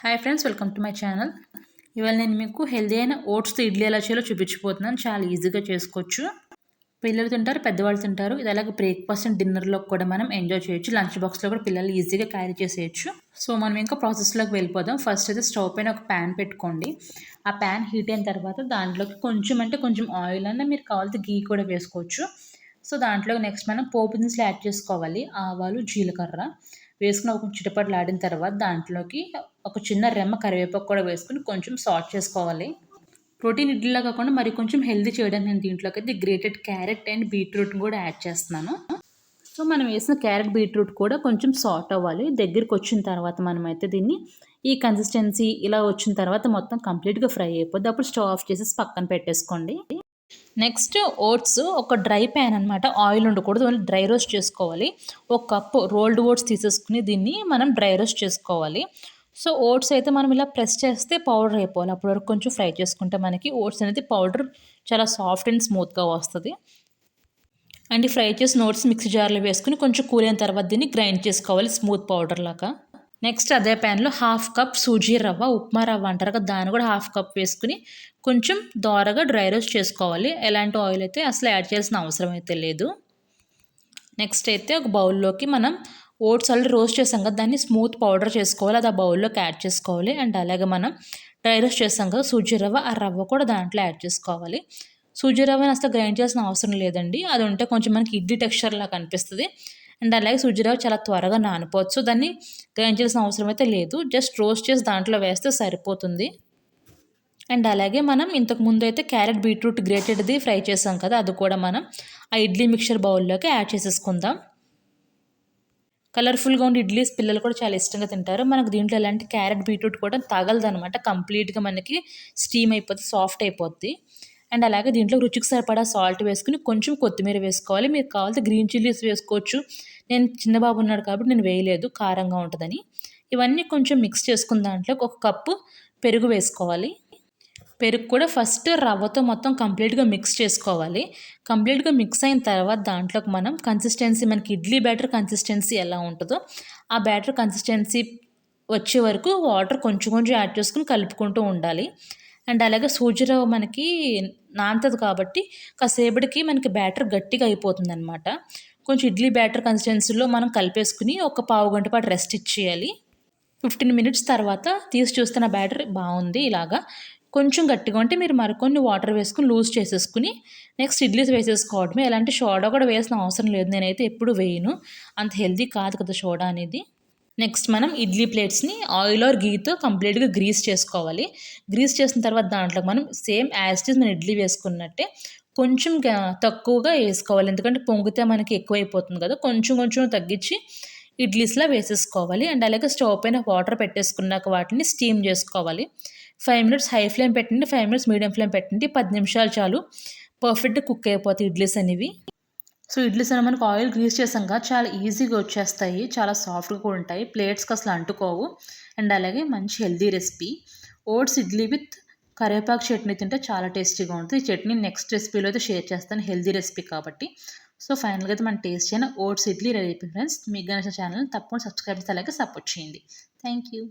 Hi friends welcome to my channel ఇవాళ నేను మీకు హెల్దీ అయిన ఓట్స్తో ఇడ్లీ ఎలా చేయాలో చూపించిపోతున్నాను చాలా ఈజీగా చేసుకోవచ్చు. పిల్లలు తింటారు పెద్దవాళ్ళు తింటారు. ఇది అలాగే బ్రేక్ఫాస్ట్ అండ్ డిన్నర్లో కూడా మనం ఎంజాయ్ చేయొచ్చు. లంచ్ బాక్స్లో కూడా పిల్లలు ఈజీగా క్యారీ చేసేయచ్చు. సో మనం ఇంకా ప్రాసెస్లోకి వెళ్ళిపోదాం. ఫస్ట్ అయితే స్టవ్ పైన ఒక ప్యాన్ పెట్టుకోండి. ఆ ప్యాన్ హీట్ అయిన తర్వాత దాంట్లోకి కొంచెం అంటే కొంచెం ఆయిల్ అన్న మీరు కావాలితే గీ కూడా వేసుకోవచ్చు. సో దాంట్లో నెక్స్ట్ మనం పోపు దినుసులు యాడ్ చేసుకోవాలి. ఆవాలు జీలకర్ర. వేసుకుని ఒక చిటపట్లు ఆడిన తర్వాత దాంట్లోకి ఒక చిన్న రెమ్మ కరివేపాకు కూడా వేసుకుని కొంచెం సాల్ట్ చేసుకోవాలి. ప్రోటీన్ ఇడ్లీలా కాకుండా మరి కొంచెం హెల్దీ చేయడానికి నేను దీంట్లోకి అయితే గ్రేటెడ్ క్యారెట్ అండ్ బీట్రూట్ కూడా యాడ్ చేస్తున్నాను. సో మనం వేసిన క్యారెట్ బీట్రూట్ కూడా కొంచెం సాల్ట్ అవ్వాలి. దగ్గరికి వచ్చిన తర్వాత మనం అయితే దీన్ని ఈ కన్సిస్టెన్సీ ఇలా వచ్చిన తర్వాత మొత్తం కంప్లీట్గా ఫ్రై అయిపోద్ది. అప్పుడు స్టవ్ ఆఫ్ చేసేసి పక్కన పెట్టేసుకోండి. నెక్స్ట్ ఓట్స్ ఒక డ్రై ప్యాన్ అనమాట ఆయిల్ ఉండకూడదు ఓన్లీ డ్రై రోస్ట్ చేసుకోవాలి. ఒక కప్పు రోల్డ్ ఓట్స్ తీసేసుకుని దీన్ని మనం డ్రై రోస్ట్ చేసుకోవాలి. సో ఓట్స్ అయితే మనం ఇలా ప్రెస్ చేస్తే పౌడర్ అయిపోవాలి. అప్పటి వరకు కొంచెం ఫ్రై చేసుకుంటే మనకి ఓట్స్ అనేది పౌడర్ చాలా సాఫ్ట్ అండ్ స్మూత్గా వస్తుంది. అండ్ ఫ్రై చేసిన ఓట్స్ మిక్సీ జార్లో వేసుకుని కొంచెం కూల్ అయిన తర్వాత దీన్ని గ్రైండ్ చేసుకోవాలి స్మూత్ పౌడర్ లాగా. నెక్స్ట్ అదే ప్యాన్లో హాఫ్ కప్ సూజీ రవ్వ ఉప్మా రవ్వ అంటారు కదా దాన్ని కూడా హాఫ్ కప్ వేసుకుని కొంచెం దోరగా డ్రై రోస్ట్ చేసుకోవాలి. ఎలాంటి ఆయిల్ అయితే అసలు యాడ్ చేయాల్సిన అవసరం అయితే లేదు. నెక్స్ట్ అయితే ఒక బౌల్లోకి మనం ఓట్స్ ఆల్రెడీ రోస్ట్ చేసాం కదా దాన్ని స్మూత్ పౌడర్ చేసుకోవాలి అది ఆ బౌల్లోకి యాడ్ చేసుకోవాలి. అండ్ అలాగే మనం డ్రై రోస్ట్ చేసాం కదా సూజీ రవ్వ ఆ రవ్వ కూడా దాంట్లో యాడ్ చేసుకోవాలి. సూజీ రవ్వని అసలు గ్రైండ్ చేసిన అవసరం లేదండి. అది ఉంటే కొంచెం మనకి ఇడ్లీ టెక్స్చర్ లాగా కనిపిస్తుంది అండ్ అలాగే సూజీ చాలా త్వరగా నానిపోవచ్చు. దాన్ని గ్రహించాల్సిన చేసిన అవసరం అయితే లేదు. జస్ట్ రోస్ట్ చేసి దాంట్లో వేస్తే సరిపోతుంది. అండ్ అలాగే మనం ఇంతకు ముందు అయితే క్యారెట్ బీట్రూట్ గ్రేటెడ్ది ఫ్రై చేసాం కదా అది కూడా మనం ఆ ఇడ్లీ మిక్చర్ బౌల్లోకి యాడ్ చేసేసుకుందాం. కలర్ఫుల్గా ఉండి ఇడ్లీస్ పిల్లలు కూడా చాలా ఇష్టంగా తింటారు. మనకు దీంట్లో ఎలాంటి క్యారెట్ బీట్రూట్ కూడా తగలదనమాట కంప్లీట్గా మనకి స్టీమ్ అయిపోద్ది సాఫ్ట్ అయిపోద్ది. అండ్ అలాగే దీంట్లో రుచికి సరిపడా సాల్ట్ వేసుకుని కొంచెం కొత్తిమీర వేసుకోవాలి. మీరు కావాలంటే గ్రీన్ చిల్లీస్ వేసుకోవచ్చు. నేను చిన్న బాబు ఉన్నాడు కాబట్టి నేను వేయలేదు. కారంగా ఉంటుందని. ఇవన్నీ కొంచెం మిక్స్ చేసుకున్న దాంట్లో ఒక కప్పు పెరుగు వేసుకోవాలి. పెరుగు కూడా ఫస్ట్ రవ్వతో మొత్తం కంప్లీట్గా మిక్స్ చేసుకోవాలి. కంప్లీట్గా మిక్స్ అయిన తర్వాత దాంట్లోకి మనం కన్సిస్టెన్సీ మనకి ఇడ్లీ బ్యాటర్ కన్సిస్టెన్సీ ఎలా ఉంటుందో ఆ బ్యాటర్ కన్సిస్టెన్సీ వచ్చే వరకు వాటర్ కొంచెం కొంచెం యాడ్ చేసుకుని కలుపుకుంటూ ఉండాలి. అండ్ అలాగే సూజీరవ్వ మనకి నాంతది కాబట్టి కాసేపటికి మనకి బ్యాటర్ గట్టిగా అయిపోతుంది అనమాట కొంచెం ఇడ్లీ బ్యాటర్ కన్సిస్టెన్సీలో మనం కలిపేసుకుని ఒక పావు గంట పాటు రెస్ట్ ఇచ్చేయాలి. ఫిఫ్టీన్ మినిట్స్ తర్వాత తీసి చూస్తున్న బ్యాటర్ బాగుంది ఇలాగా. కొంచెం గట్టిగా ఉంటే మీరు మరికొన్ని వాటర్ వేసుకుని లూజ్ చేసేసుకుని నెక్స్ట్ ఇడ్లీస్ వేసేసుకోవడమే. ఎలాంటి సోడా కూడా వేసిన అవసరం లేదు. నేనైతే ఎప్పుడు వేయను. అంత హెల్దీ కాదు కదా సోడా అనేది. నెక్స్ట్ మనం ఇడ్లీ ప్లేట్స్ని ఆయిల్ ఆర్ గీతో కంప్లీట్గా గ్రీస్ చేసుకోవాలి. గ్రీస్ చేసిన తర్వాత దాంట్లో మనం సేమ్ యాస్టీస్ మనం ఇడ్లీ వేసుకున్నట్టే కొంచెం తక్కువగా వేసుకోవాలి. ఎందుకంటే పొంగితే మనకి ఎక్కువైపోతుంది కదా. కొంచెం కొంచెం తగ్గించి ఇడ్లీస్లా వేసేసుకోవాలి. అండ్ అలాగే స్టవ్ పైన వాటర్ పెట్టేసుకున్నాక వాటిని స్టీమ్ చేసుకోవాలి. ఫైవ్ మినిట్స్ హై ఫ్లేమ్ పెట్టండి ఫైవ్ మినిట్స్ మీడియం ఫ్లేమ్ పెట్టండి. పది నిమిషాలు చాలు. పర్ఫెక్ట్గా కుక్ అయిపోతాయి ఇడ్లీస్ అనేవి. సో ఇడ్లీస్ అనేవి మనకు ఆయిల్ గ్రీస్ చేసాక చాలా ఈజీగా వచ్చేస్తాయి చాలా సాఫ్ట్గా కూడా ఉంటాయి ప్లేట్స్కి అసలు అంటుకోవు. అండ్ అలాగే మంచి healthy recipe. Oats idli with కరివేపాకు చట్నీ తింటే చాలా టేస్టీగా ఉంటుంది. ఈ చట్నీ నెక్స్ట్ రెసిపీలో అయితే షేర్ చేస్తాను హెల్దీ రెసిపీ కాబట్టి. సో ఫైనల్గా అయితే మనం టేస్ట్ అయిన ఓట్స్ ఇడ్లీ రెడీ ఫ్రెండ్స్. మీకు నచ్చిన ఛానల్ తప్పకుండా సబ్స్క్రైబ్ చేస్తే అలాగే సపోర్ట్ చేయండి. Thank you.